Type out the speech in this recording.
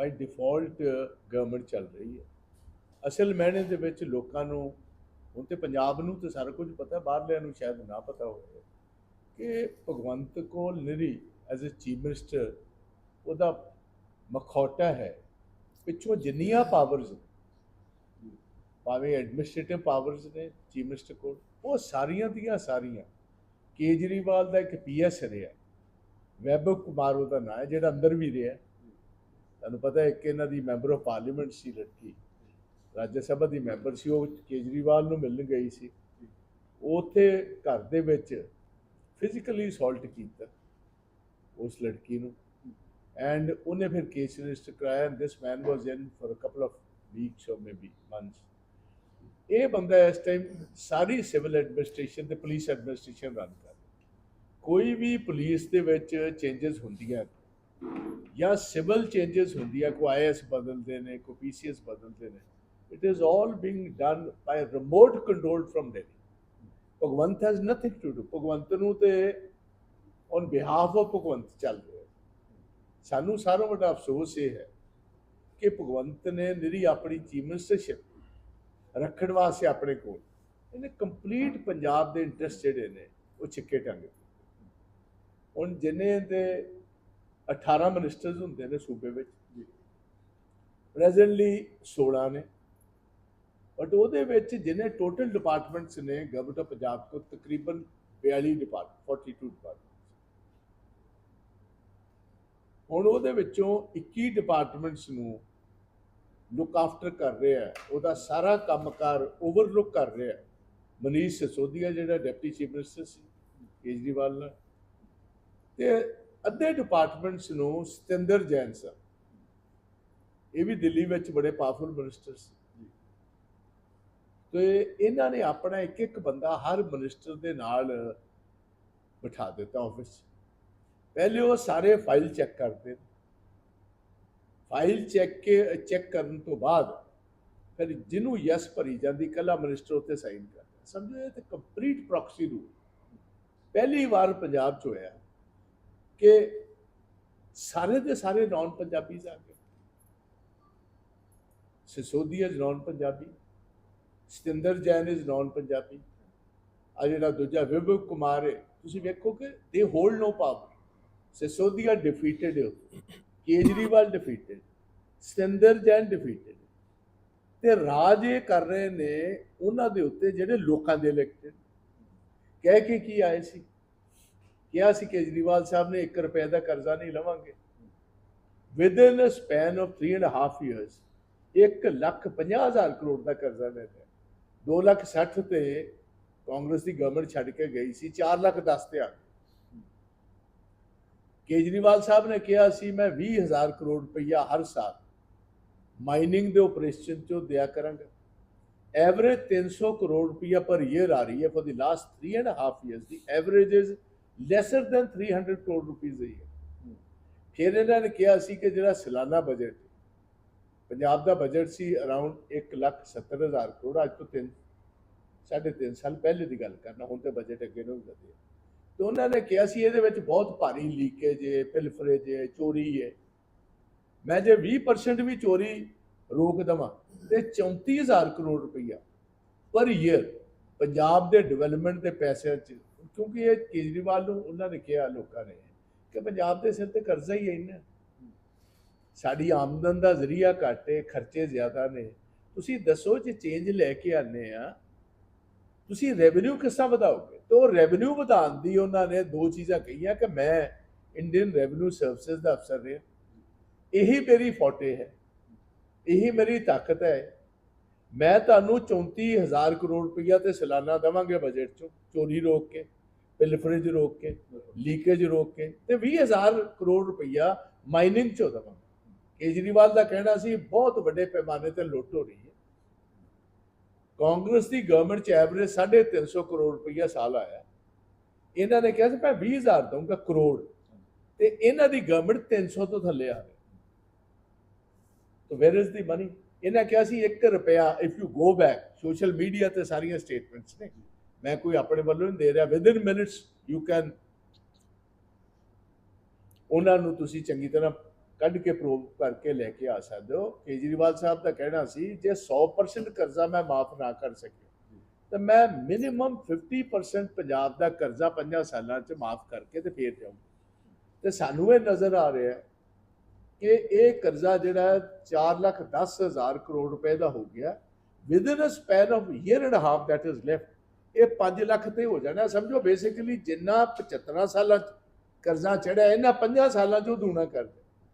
ਬਾਈ default government ਚੱਲ ਰਹੀ ਹੈ। ਅਸਲ ਮਹਿਣੇ ਦੇ ਵਿੱਚ ਲੋਕਾਂ ਨੂੰ, ਹੁਣ ਤੇ ਪੰਜਾਬ ਨੂੰ ਤੇ ਸਾਰਾ ਕੁਝ ਪਤਾ, ਬਾਹਰਲਿਆਂ ਨੂੰ ਸ਼ਾਇਦ ਨਾ ਪਤਾ ਹੋਵੇ, ਕਿ ਭਗਵੰਤ ਕੋਲ ਨਿਰੀ ਐਜ਼ ਅ ਚੀਫ ਮਿਨਿਸਟਰ ਉਹਦਾ ਮਖੌਟਾ ਹੈ, ਪਿੱਛੋਂ ਜਿੰਨੀਆਂ ਪਾਵਰਸ ਭਾਵੇਂ ਐਡਮਿਨਿਸਟ੍ਰੇਟਿਵ ਪਾਵਰਸ ਨੇ ਚੀਫ ਮਿਨਿਸਟਰ ਕੋਲ, ਉਹ ਸਾਰੀਆਂ ਦੀਆਂ ਸਾਰੀਆਂ, ਕੇਜਰੀਵਾਲ ਦਾ ਇੱਕ ਪੀਐਸ ਰਿਹਾ, ਵੈਭਵ ਕੁਮਾਰ ਉਹਦਾ ਨਾਂ ਹੈ, ਜਿਹੜਾ ਅੰਦਰ ਵੀ ਰਿਹਾ ਤੁਹਾਨੂੰ ਪਤਾ ਹੈ ਇੱਕ ਇਹਨਾਂ ਦੀ ਮੈਂਬਰ ਆਫ ਪਾਰਲੀਮੈਂਟ ਸੀ ਲੜਕੀ ਰਾਜ ਸਭਾ ਦੀ ਮੈਂਬਰ ਸੀ, ਉਹ ਕੇਜਰੀਵਾਲ ਨੂੰ ਮਿਲਣ ਗਈ ਸੀ। ਉੱਥੇ ਘਰ ਦੇ ਵਿੱਚ ਫਿਜ਼ੀਕਲੀ ਅਸੌਲਟ ਕੀਤਾ ਉਸ ਲੜਕੀ ਨੂੰ। ਐਂਡ ਉਹਨੇ ਫਿਰ ਕੇਸ ਰਜਿਸਟਰ ਕਰਾਇਆ and this man was in for a couple of weeks or maybe months ਇਹ ਬੰਦਾ ਇਸ ਟਾਈਮ ਸਾਰੀ ਸਿਵਲ ਐਡਮਿਨਿਸਟ੍ਰੇਸ਼ਨ ਤੇ ਪੁਲਿਸ ਐਡਮਿਨਿਸਟ੍ਰੇਸ਼ਨ ਰਨ ਕਰ ਕੋਈ ਵੀ ਪੁਲਿਸ ਦੇ ਵਿੱਚ ਚੇਂਜਸ ਹੁੰਦੀਆਂ ਜਾਂ ਸਿਵਲ ਚੇਂਜਸ ਹੁੰਦੀਆਂ ਕੋ ਆਈਐਸ ਬਦਲਦੇ ਨੇ ਕੋ ਪੀਸੀਐਸ ਬਦਲਦੇ ਨੇ it is all being done by remote controlled from Delhi Bhagwant has nothing to do Bhagwant ਨੂੰ ਤੇ ਔਨ ਬਿਹਾਫ ਆਫ ਭਗਵੰਤ ਚੱਲ ਰਿਹਾ। ਸਾਨੂੰ ਸਾਰਾ ਵੱਡਾ ਅਫਸੋਸ ਇਹ ਹੈ ਕਿ ਭਗਵੰਤ ਨੇ ਨਿਰੀ ਆਪਣੀ ਚੀਫ ਮਿਨਿਸਟਰਸ਼ਿਪ ਰੱਖਣ ਵਾਸਤੇ ਆਪਣੇ ਕੋਲ ਇਹਨੇ ਕੰਪਲੀਟ ਪੰਜਾਬ ਦੇ ਇੰਟਰਸਟ ਜਿਹੜੇ ਨੇ, ਉਹ ਛਿੱਕੇ ਟੰਗੇ ਹੁਣ ਜਿੰਨੇ ਦੇ 18 ਮਿਨਿਸਟਰਸ ਹੁੰਦੇ ਨੇ ਸੂਬੇ ਵਿੱਚ ਪ੍ਰੈਜ਼ੈਂਟਲੀ 16 ਨੇ। ਬਟ ਉਹਦੇ ਵਿੱਚ ਜਿਹਨੇ ਟੋਟਲ ਡਿਪਾਰਟਮੈਂਟਸ ਨੇ ਗਵਰਨਮੈਂਟ ਆਫ ਪੰਜਾਬ ਕੋ ਤਕਰੀਬਨ 42 ਡਿਪਾਰਟਮੈਂਟ 42 ਡਿਪਾਰਟਮੈਂਟ ਹੁਣ ਉਹਦੇ ਵਿੱਚੋਂ 21 ਡਿਪਾਰਟਮੈਂਟਸ ਨੂੰ ਲੁੱਕ ਆਫਟਰ ਕਰ ਰਿਹਾ ਹੈ। ਉਹਦਾ ਸਾਰਾ ਕੰਮਕਾਰ ਓਵਰਲੁੱਕ ਕਰ ਰਿਹਾ ਹੈ। ਮਨੀਸ਼ ਸਸੋਦੀਆ ਜਿਹੜਾ ਡਿਪਟੀ ਚੀਫ ਮਿਨਿਸਟਰ ਸੀ, ਕੇਜਰੀਵਾਲ ਨਾਲ। ਤੇ ਅੱਧੇ ਡਿਪਾਰਟਮੈਂਟਸ ਨੂੰ ਸਤਿੰਦਰ ਜੈਨ ਸਰ ਇਹ ਵੀ ਦਿੱਲੀ ਵਿੱਚ ਬੜੇ ਪਾਵਰਫੁਲ ਮਿਨਿਸਟਰ ਸੀ। ਤੇ ਇਹਨਾਂ ਨੇ ਆਪਣਾ ਇੱਕ ਇੱਕ ਬੰਦਾ ਹਰ ਮਿਨਿਸਟਰ ਦੇ ਨਾਲ ਬਿਠਾ ਦਿੱਤਾ ਆਫਿਸ 'ਚ। ਪਹਿਲੇ ਉਹ ਸਾਰੇ ਫਾਈਲ ਚੈੱਕ ਕਰਦੇ ਫਾਈਲ ਚੈੱਕ ਕੇ ਚੈੱਕ ਕਰਨ ਤੋਂ ਬਾਅਦ ਫਿਰ ਜਿਹਨੂੰ ਯੈਸ ਭਰੀ ਜਾਂਦੀ ਕੱਲਾ ਮਿਨਿਸਟਰ ਉੱਤੇ ਸਾਈਨ ਕਰਦਾ। ਸਮਝੋ ਇਹ ਤੇ ਕੰਪਲੀਟ ਪ੍ਰੋਕਸੀ ਰੂਲ ਪਹਿਲੀ ਵਾਰ ਪੰਜਾਬ 'ਚ ਹੋਇਆ। ਕਿ ਸਾਰੇ ਦੇ ਸਾਰੇ ਨਾਨ ਪੰਜਾਬੀਜ਼ ਆ ਗਏ Sisodia is non Punjabi Satyendar Jain is non Punjabi ਆ ਜਿਹੜਾ ਦੂਜਾ ਵਿਭਵ ਕੁਮਾਰ ਹੈ, ਤੁਸੀਂ ਵੇਖੋ ਕਿ they hold no power Sisodia defeated Kejriwal defeated Satyendar Jain defeated ਤੇ ਰਾਜ ਇਹ ਕਰ ਰਹੇ ਨੇ, ਉਹਨਾਂ ਦੇ ਉੱਤੇ ਜਿਹੜੇ ਲੋਕਾਂ ਦੇ ਇਲੈਕਟਡ ਕਹਿ ਕੇ ਕੀ ਆਏ ਸੀ? ਕਿਹਾ ਸੀ ਕੇਜਰੀਵਾਲ ਸਾਹਿਬ ਨੇ 1 ਰੁਪਏ ਦਾ ਕਰਜ਼ਾ ਨਹੀਂ ਲਵਾਂਗੇ। Within a span of 3 and half years 1 lakh 50 ਹਜ਼ਾਰ ਕਰੋੜ ਦਾ ਕਰਜ਼ਾ ਲੈ ਲਿਆ। 2 ਲੱਖ 60 ਤੇ ਕਾਂਗਰਸ ਦੀ ਗਵਰਨਮੈਂਟ ਛੱਡ ਕੇ ਗਈ ਸੀ 4 ਲੱਖ 10 ਤੇ ਆ ਗਈ। ਕੇਜਰੀਵਾਲ ਸਾਹਿਬ ਨੇ ਕਿਹਾ ਸੀ, ਮੈਂ 20000 ਕਰੋੜ ਰੁਪਈਆ ਹਰ ਸਾਲ ਮਾਈਨਿੰਗ ਦੇ ਆਪਰੇਸ਼ਨ ਚੋਂ ਦਿਆ ਕਰਾਂਗਾ। ਐਵਰੇਜ 300 ਕਰੋੜ ਰੁਪਈਆ ਪਰ ਈਅਰ ਆ ਰਹੀ ਹੈ for the last 3 and half years the average is lesser than 300 crore rupees ਹੀ ਹੈ ਫਿਰ ਇਹਨਾਂ ਨੇ ਕਿਹਾ ਸੀ ਕਿ ਜਿਹੜਾ ਸਾਲਾਨਾ ਬਜਟ ਪੰਜਾਬ ਦਾ ਬਜਟ ਸੀ ਅਰਾਊਂਡ 1 ਲੱਖ 70 ਹਜ਼ਾਰ ਕਰੋੜ ਅੱਜ ਤੋਂ 3 ਸਾਢੇ 3 ਸਾਲ ਪਹਿਲੇ ਦੀ ਗੱਲ ਕਰਨਾ ਹੁਣ ਤੇ ਬਜਟ ਅੱਗੇ ਨੂੰ ਵਧਿਆ ਤੇ ਉਹਨਾਂ ਨੇ ਕਿਹਾ ਸੀ ਇਹਦੇ ਵਿੱਚ ਬਹੁਤ ਭਾਰੀ ਲੀਕੇਜ ਹੈ ਪਿਲਫਰੇਜ ਹੈ ਚੋਰੀ ਹੈ। ਮੈਂ ਜੇ 20% ਵੀ ਚੋਰੀ ਰੋਕ ਦਵਾਂ ਤੇ 34000 ਕਰੋੜ ਰੁਪਈਆ ਪਰ ਈਅਰ ਪੰਜਾਬ ਦੇ ਡਿਵੈਲਪਮੈਂਟ ਦੇ ਪੈਸਿਆਂ 'ਚ ਕਿਉਂਕਿ ਇਹ ਕੇਜਰੀਵਾਲ ਨੂੰ ਉਹਨਾਂ ਨੇ ਕਿਹਾ ਲੋਕਾਂ ਨੇ ਕਿ ਪੰਜਾਬ ਦੇ ਸਿਰ ਤੇ ਕਰਜ਼ਾ ਹੀ ਹੈ ਇੰਨਾ। ਸਾਡੀ ਆਮਦਨ ਦਾ ਜ਼ਰੀਆ ਘੱਟ ਹੈ, ਖਰਚੇ ਜ਼ਿਆਦਾ ਨੇ। ਤੁਸੀਂ ਦੱਸੋ ਜੇ ਚੇਂਜ ਲੈ ਕੇ ਆਨੇ ਆ, ਤੁਸੀਂ ਰੈਵਨਿਊ ਕਿਸ ਵਧਾਓਗੇ? ਤੇ ਉਹ ਰੈਵਨਿਊ ਵਧਾਉਣ ਦੀ ਉਹਨਾਂ ਨੇ ਦੋ ਚੀਜ਼ਾਂ ਕਹੀਆਂ ਕਿ ਮੈਂ ਇੰਡੀਅਨ ਰੈਵਨਿਊ ਸਰਵਿਸਿਜ਼ ਦਾ ਅਫਸਰ ਰਿਹਾ। ਇਹੀ ਮੇਰੀ ਫੋਟੇ ਹੈ। ਇਹੀ ਮੇਰੀ ਤਾਕਤ ਹੈ। ਮੈਂ ਤੁਹਾਨੂੰ 34000 ਕਰੋੜ ਰੁਪਈਆ ਤੇ ਸਾਲਾਨਾ ਦੇਵਾਂਗੇ ਬਜਟ ਚੋਂ, ਚੋਰੀ ਰੋਕ ਕੇ। ਪਿਲਫਰੇਜ ਰੋਕ ਕੇ ਲੀਕੇਜ ਰੋਕ ਕੇ ਤੇ 20000 ਕਰੋੜ ਰੁਪਈਆ ਮਾਈਨਿੰਗ ਚੋਂ ਦੇਵਾਂਗੇ। ਕੇਜਰੀਵਾਲ ਦਾ ਕਹਿਣਾ ਸੀ, ਬਹੁਤ ਵੱਡੇ ਪੈਮਾਨੇ ਤੇ ਲੁੱਟ ਹੋ ਰਹੀ ਹੈ। ਕਾਂਗਰਸ ਦੀ ਗਵਰਨਮੈਂਟ ਚ ਐਵਰੇਜ 350 ਕਰੋੜ ਰੁਪਈਆ ਸਾਲ ਆਇਆ ਇਹਨਾਂ ਨੇ ਕਿਹਾ ਸੀ, ਮੈਂ 20000 ਦਊਂਗਾ ਕਰੋੜ। ਤੇ ਇਹਨਾਂ ਦੀ ਗਵਰਨਮੈਂਟ 300 ਤੋਂ ਥੱਲੇ ਆ ਗਈ। ਤਾਂ ਵੇਅਰ ਇਜ਼ ਦੀ ਮਨੀ ਇਹਨਾਂ ਕਿਹਾ ਸੀ 1 ਰੁਪਿਆ if you go back social media ਤੇ ਸਾਰੀਆਂ ਸਟੇਟਮੈਂਟਸ ਨੇ। ਮੈਂ ਕੋਈ ਆਪਣੇ ਵੱਲੋਂ ਨਹੀਂ ਦੇ ਰਿਹਾ। Within minutes you can ਉਹਨਾਂ ਨੂੰ ਤੁਸੀਂ ਚੰਗੀ ਤਰ੍ਹਾਂ ਕੱਢ ਕੇ ਪ੍ਰੂਵ ਕਰਕੇ ਲੈ ਕੇ ਆ ਸਕਦੇ ਹੋ। ਕੇਜਰੀਵਾਲ ਸਾਹਿਬ ਦਾ ਕਹਿਣਾ ਸੀ, ਜੇ 100% ਕਰਜ਼ਾ ਮੈਂ ਮਾਫ ਨਾ ਕਰ ਸਕਿਆ, ਤਾਂ ਮੈਂ ਮਿਨੀਮਮ 50% ਪੰਜਾਬ ਦਾ ਕਰਜ਼ਾ 5 ਸਾਲਾਂ 'ਚ ਮਾਫ ਕਰਕੇ ਤੇ ਫੇਰ ਜਾਊਂ ਤੇ ਸਾਨੂੰ ਇਹ ਨਜ਼ਰ ਆ ਰਿਹਾ ਕਿ ਇਹ ਕਰਜ਼ਾ ਜਿਹੜਾ ਹੈ 4 ਲੱਖ 10 ਹਜ਼ਾਰ ਕਰੋੜ ਰੁਪਏ ਦਾ ਹੋ ਗਿਆ। Within a span of year and half that is left ਇਹ 5 ਲੱਖ ਤੇ ਹੋ ਜਾਣਾ, ਸਮਝੋ ਬੇਸਿਕਲੀ ਜਿੰਨਾ 75 ਸਾਲਾਂ 'ਚ ਕਰਜ਼ਾ ਚੜਿਆ, ਇਹਨਾਂ 5 ਸਾਲਾਂ 'ਚ ਉਹ ਦੂਣਾ ਕਰ